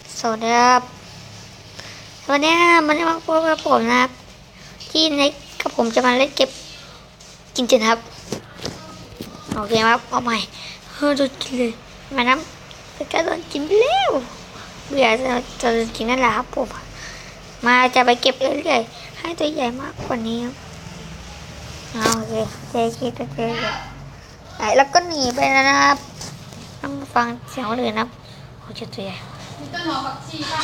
สวัสดีครับวันนี้มันจะมาพบกับผมนะครับ ที่ในกับผมจะมาเล่นเก็บกินจินครับ โอเคครับ เอาใหม่เฮ้ยโดนกินเลยมาน้ำแต่ก็โดนกินไปแล้วเบื่อจะจะโดนกินนั่นแหละครับผม มาจะไปเก็บเรื่อยๆให้ตัวใหญ่มากกว่านี้ครับเอาโอเคเจ๊คิดตัวเจ๊ใหญ่ไหนแล้วก็หนีไปแล้วนะครับต้องฟังเสียงคนอื่นนะครับโอ้เจ้าตัวใหญ่ มีต้นหอมผักชีป่ะ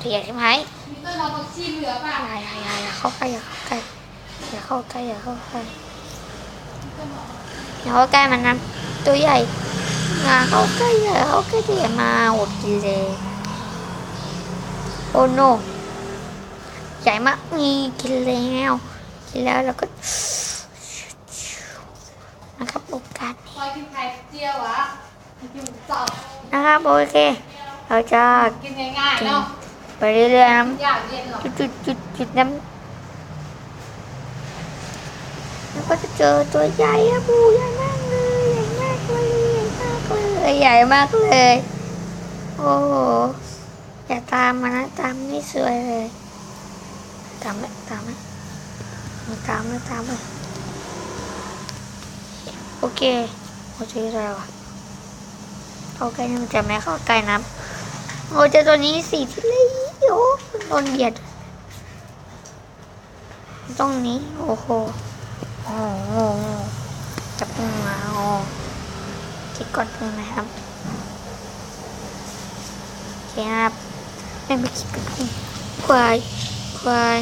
ตัวใหญ่ใช่ไหมมีต้นหอมผักชีเหลือป่ะอย่าอย่าอย่าอย่าเข้าใกล้อย่าเข้าใกล้อย่าเข้าใกล้อย่าเข้าใกล้อย่าเข้าใกล้มันนะตัวใหญ่อย่าเข้าใกล้อย่าเข้าใกล้ตัวใหญ่มาอดกินเลยโอ้โนใหญ่มากนี่กินแล้วกินแล้วแล้วก็นะครับโอกาสนี้ซอยกินไข่เจียวอะกินเต่านะครับโอเค เราจะกินง่ายๆเนาะไปเรื่อยๆนะอยากเย็นหรอจุดจุดจุดจุดน้ำแล้วก็จะเจอตัวใหญ่อะปูใหญ่มากเลยใหญ่มากเลยใหญ่มากเลยใหญ่มากเลย โอ้โหอย่าตามมานะตามนี่สวยเลย ตามไหมตามไหมไม่ตามไม่ตามเลยโอเคโอเคอะไรวะเข้าใกล้นี่มันจะไม่เข้าใกล้นะ โอ้เจอตัวนี้สีที่เลี้ยวมันโดนเบียด ตรงนี้ โอ้โหโอ้โหจับมือมาโอ้คิดก่อนเพื่อนะครับโอเครับไม่ไปคิดกันพึ่งควาย ควาย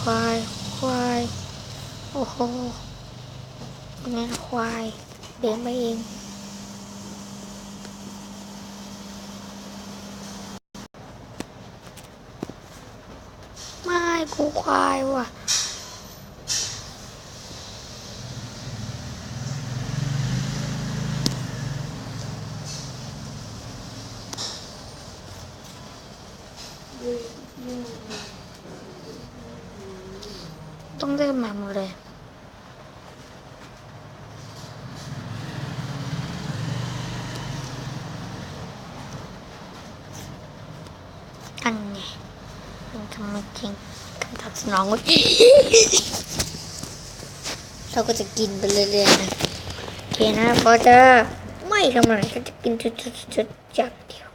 ควาย ควาย โอ้โหนี่ควาย เดินไปเอง ไม่กูควายว่ะต้องเริ่มใหม่หมดเลยอันไงมันทำไม่จริง ตอบสนองเว้เราก็จะกินไปเรื่อยๆนะโอเคนะพอจะไม่ทำอะไรก็จะกินจุดๆๆจากเดียว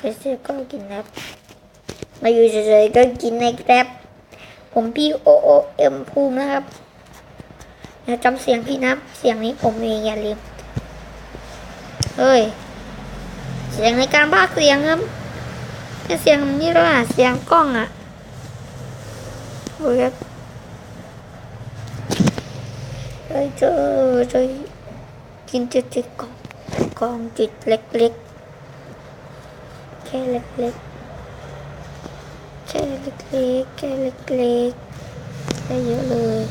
ก็จะก็กินนะมาอยู่เฉยๆก็กินในแกร็บผมพี่โอโอเอ็มภูมินะครับอย่าจำเสียงพี่นะเสียงนี้ผมเองอย่าลืมเฮ้ยเสียงในการพากย์เสียงครับไม่เสียงนี่หรอกอะเสียงกล้องอะ Rồi Ôi trời ơi Chín chết chết, con Con chết lệch lệch. Khe lệch lệch. Khe lệch lệch, Khe lệch lệch. Đây giữa lười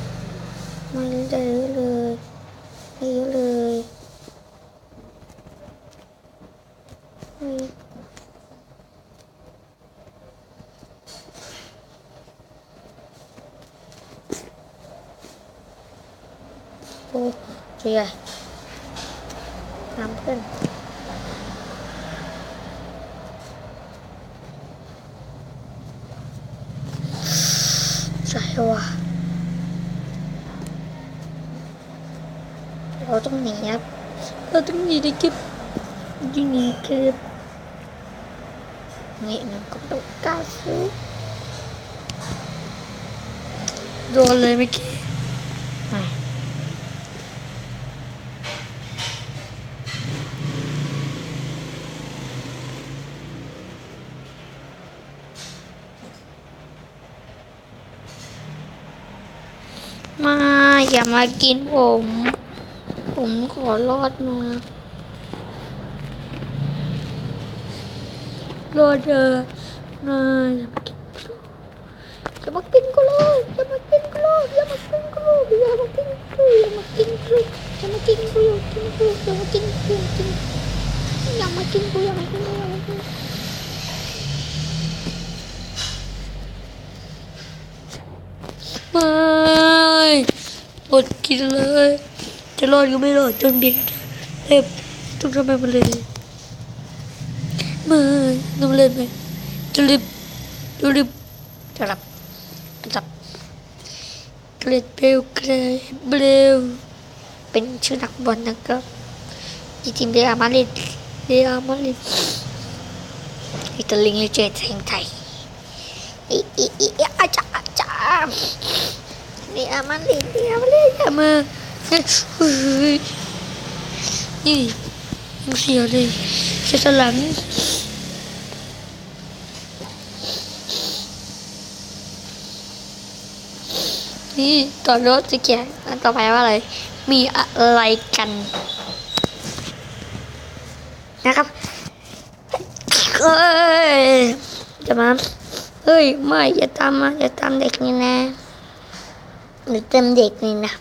Mai lên đây giữa lười Đây giữa lười Đây เจียน้ำเพื่อนใช่ว่ะเราต้องหนีครับเราต้องหนีได้เก็บยิงหนีเก็บนี่นะก็ต้องก้าซื้โดนเลยเมื่อกี้ มาอย่ามากินผม ผมขอรอดมารอดเจอมาอย่ามากินอย่ามากินกูเลยอย่ามากินกูเลยอย่ามากินกูเลยอย่ามากินกูอย่ามากินกูอย่ามากินกูอย่ามากินกูอย่ามากินกูอย่ามากินกูอย่ามากินกู กินเลย จะรอดก็ไม่รอดจนเด็กเล็บต้องทำไมมันเลยมาน้ำเล่นไหมจะรีบจะรีบจะรับจับเกรดเบลเกรดเบลเป็นชื่อนักบอลนะครับที่ทีมเรอัลมาดริดเรอัลมาดริดอิตาลีเจตแห่งไทยอีอีอีอีอาจารย์อาจารย์ เรอัลมาดริดเรอัลมาดริดอย่ามาเฮ้ยนี่ยังเสียเลยเสียสลังนี่ต่อรถจะเขียนอันต่อไปว่าอะไร มีอะไรกัน นะครับเอ้ยจะมาเฮ้ย ไม่อย่าตามมาอย่าตามเด็กนี่นะ หรือเต็มเด็กนี่นะ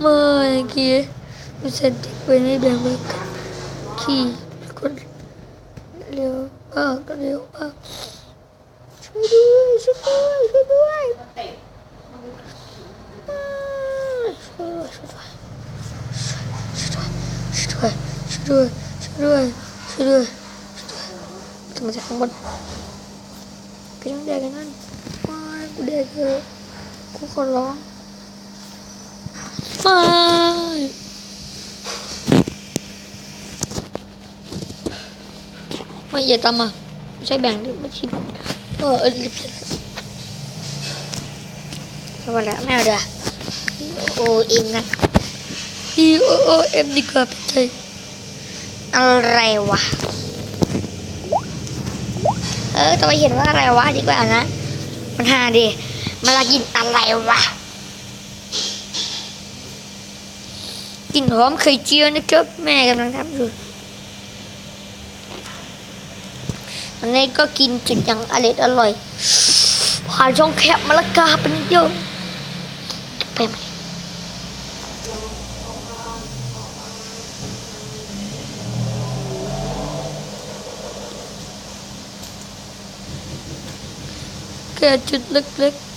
เมื่อกี้มันเสร็จไปในแบบนี้ขี่คนเร็ว มากเร็วมากช่วยด้วยช่วยด้วยช่วยด้วยอ่าช่วยด้วยช่วยด้วยช่วยด้วยช่วยด้วยช่วยด้วยช่วยด้วยทำไมจากข้างบนก็ยังเด็กกันนั่นว้ายกูเด็กเถอะกูขอร้องม่ ไม่อย่าตามมาไม่ใช่แบ่งดิไม่ชิมเออเออรีบไม่เป็นไรไม่เอาเดี๋ยวโอเอ็มนะ E O O M ดีกว่าพี่ใจอะไรวะ เออต้องไปเห็นว่าอะไรวะดีกว่านะ มันหาดิมันละกินอะไรวะกลิ่นหอมไข่เจียวนะครับแม่กำลังทำอยู่ อันนี้ก็กินจุดอย่างอร่อยอร่อย ผ่านช่องแคบมะละกาเป็นเยอะไปไหมแค่จุดเล็กๆ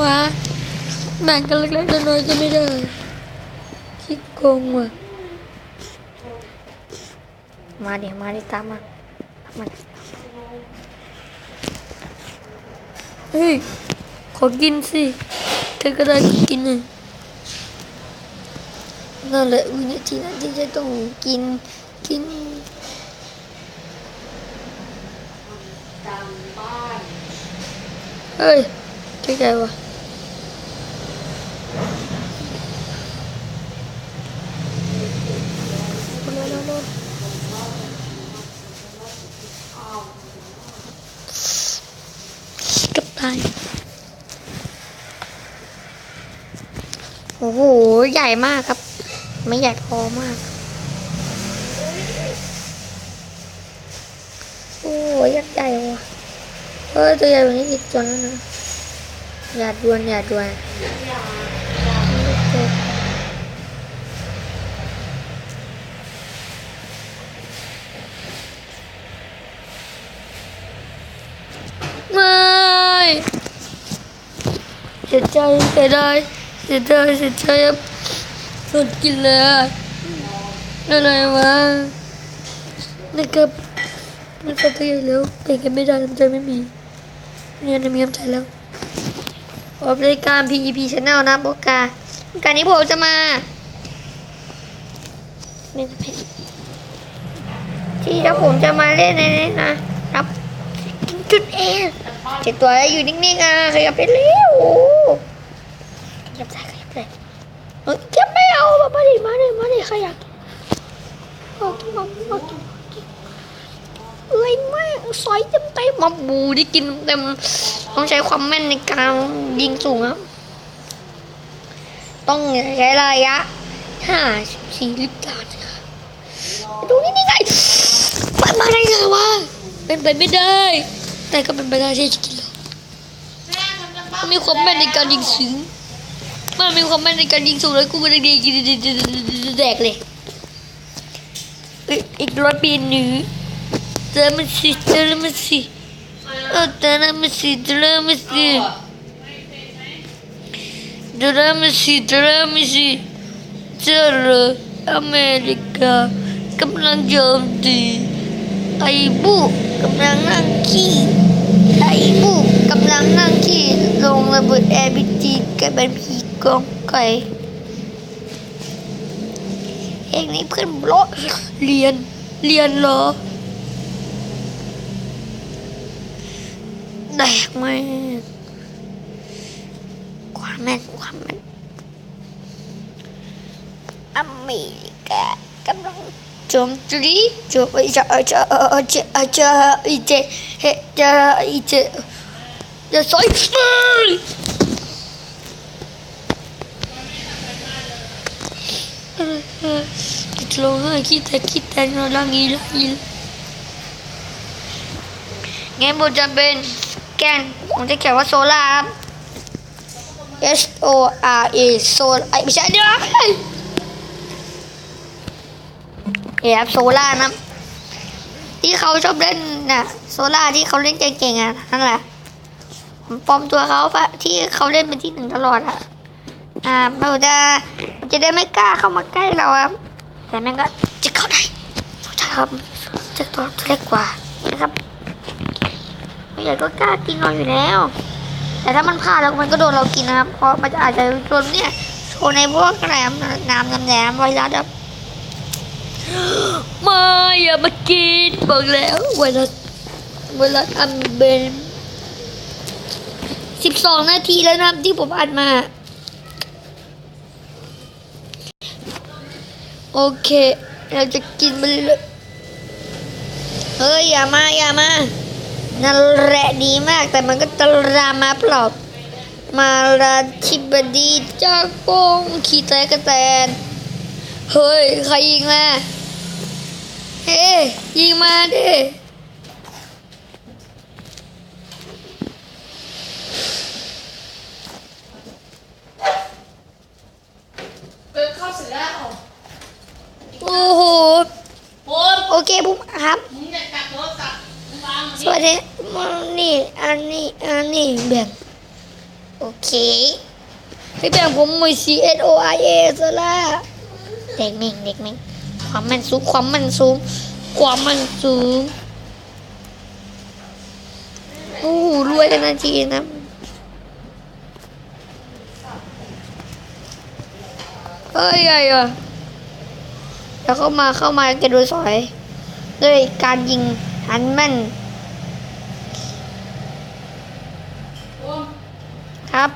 วะแบ่งกันเล็กๆน้อยๆจะไม่ได้คิดโกงว่ะมาเดี๋ยวมาดิตามมามาเฮ้ยขอกินสิเธอก็ได้กินเลยนั่นแหละวินาทีนั้นที่จะต้องกินกินเฮ้ย ใกล้ๆวะกับตายโอ้โห ใหญ่มากครับ ไม่ใหญ่พอมาก โอ้ยยักษ์ใหญ่ว่ะเออตัวใหญ่กว่านี้อีกตัวนึงนะ อย่าดวนอย่าดวนไม่เสียใจเสียดายเสียดายเสียใจครับสดกินเลยอะไรวะนะครับมันสะเทือนแล้วเป็นกันไม่ได้ทำใจไม่มีเนี่ยมีน้ำใจแล้ว ออกรายการ PEP Channel นะโบกาการนี้ผมจะมาที่ถ้าผมจะมาเล่นในนี้นะครับจุดเองเจ็ดตัวแล้วอยู่นิ่งๆอะขยับไปเร็วขยับได้ขยับได้เฮ้ยจะไม่เอามาดิมาดิมาดิขยับเอากินมาเอากินเอ้ยแม่งซอยเต็มเต็มมาบูที่กินเต็ม ต้องใช้ความแม่นในการยิงสูงครับ ต้องใช้ระยะห้าสี่ลิตรดูนี่นี่ไงมันมาได้ไงวะเป็นไปไม่ได้ แต่ก็เป็นไปได้ที่จะกินแล้วแม่ทำกันบ้ามันมีความแม่นในการยิงสูงมันมีความแม่นในการยิงสูงแล้วกูก็ได้ดีกินแดกเลยอีกร้อยปีหนึ่งเจอมันสิเจอมันสิ เออเจอมันสิเจอมันสิเจอมันสิเจอมันสิเจออเมริกากำลังโจมตีไอ้บุกำลังนั่งขี้ไอ้บุกำลังนั่งที่ลงระเบิดแอร์บีจีกับเป็นผีกองไก่เองนี่เพื่อนบล็อกเรียนเรียนเหรอ แดกไหมความแม่นความแม่นอเมริกากำลังโจมตีโจมจะจะจะจะอีเจเฮจะอีเจจะสอยจะลงให้คิดแต่คิดแต่นอนลังอีละอีละงั้นผมจะเป็น แกนผมจะเขียนว่าโซล่าครับ S O R A โซลไม่ใช่เดี๋ยวเอ๋ครับโซล่านะที่เขาชอบเล่นน่ะโซล่าที่เขาเล่นเก่งๆอะนั่นแหละผมปลอมตัวเขาปะที่เขาเล่นเป็นที่หนึ่งตลอดอะอ่าเราจะจะได้ไม่กล้าเข้ามาใกล้เราครับแต่แม่งก็จะเข้าได้ใช่ครับจะตัวเล็กกว่านะครับ ไม่กก็กล้ากินเราอยู่แล้ว แต่ถ้ามันพลาดแล้วมันก็โดนเรากินนะครับ เพราะมันอาจจะโดนเนี่ยโชว์ในพวกแหนมน้ำน้ำแหนมไวรัสครับมาอย่ามากินบอกแล้วไวรัสไวรัสอัมเบนสิบสองนาทีแล้วนะที่ผมอัดมา โอเค เราจะกินไปเลยเฮ้ยอย่ามาอย่ามา นั่นแหละดีมากแต่มันก็ตรามาเปล่ามาราธิบดีจากโปงขี่แต่กระแตน เฮ้ย ใครยิงมา เฮ้ยยิงมาดิเกิดเข้าเสร็จแล้วโอ้โห โอ้ยโอเคปุ๊บครับมึงจะจับโทรศัพท์มึงวาง สวัสดีมันนี่อันนี้อันนี้แบ่งโอเคพี่แบ่งผมมือ C S O I A ซะละเด็กเม่งเด็กเม่งความมันสูงความมันสูงความมันสูงโอ้รวยกันนาทีนะเอ้ยไอ้อะเดี๋ยวเข้ามาเข้ามาแกดูสอยด้วยการยิง หันม่นครับ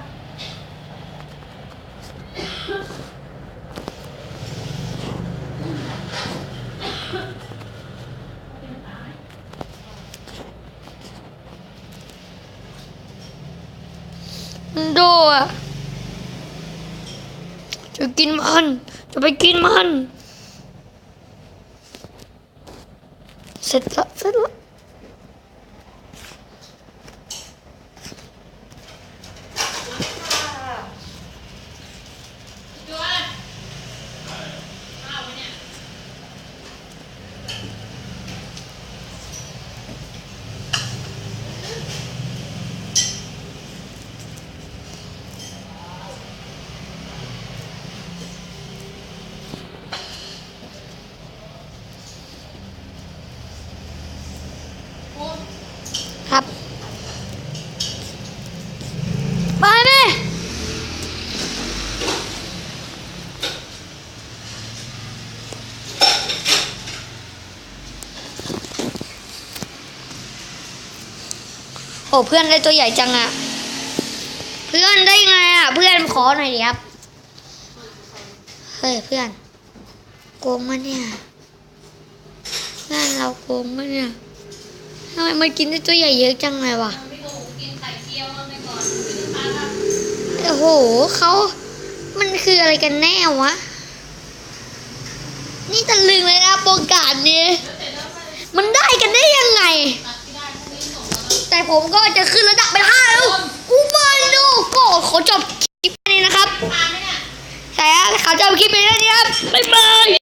โดอะจะกินมัน จะไปกินมัน เสร็จและเสร็จละ ตัวอ้าวไปเนี่ย โอ้ย ครับไปไหมโอ้เพื่อนได้ตัวใหญ่จังอะเพื่อนได้ไงอะเพื่อนขอหน่อยดิครับเฮ้ยเพื่อน โกงมาเนี่ยเพื่อนเราโกงมาเนี่ย ทำไมมันกินได้ตัวใหญ่เยอะจังเลยวะโหกินไข่เจียวมาไปก่อนไม่ได้ทานโอ้โหเขามันคืออะไรกันแน่วะ นี่ตะลึงเลยนะโปรกาสนี้มันได้กันได้ยังไง แต่ผมก็จะขึ้นระดับไปห้าแล้วกูมาดูก็ขอจบคลิปนี้นะครับทานไหมเนี่ยแต่ขอจบคลิปนี้นะครับ บ๊ายบาย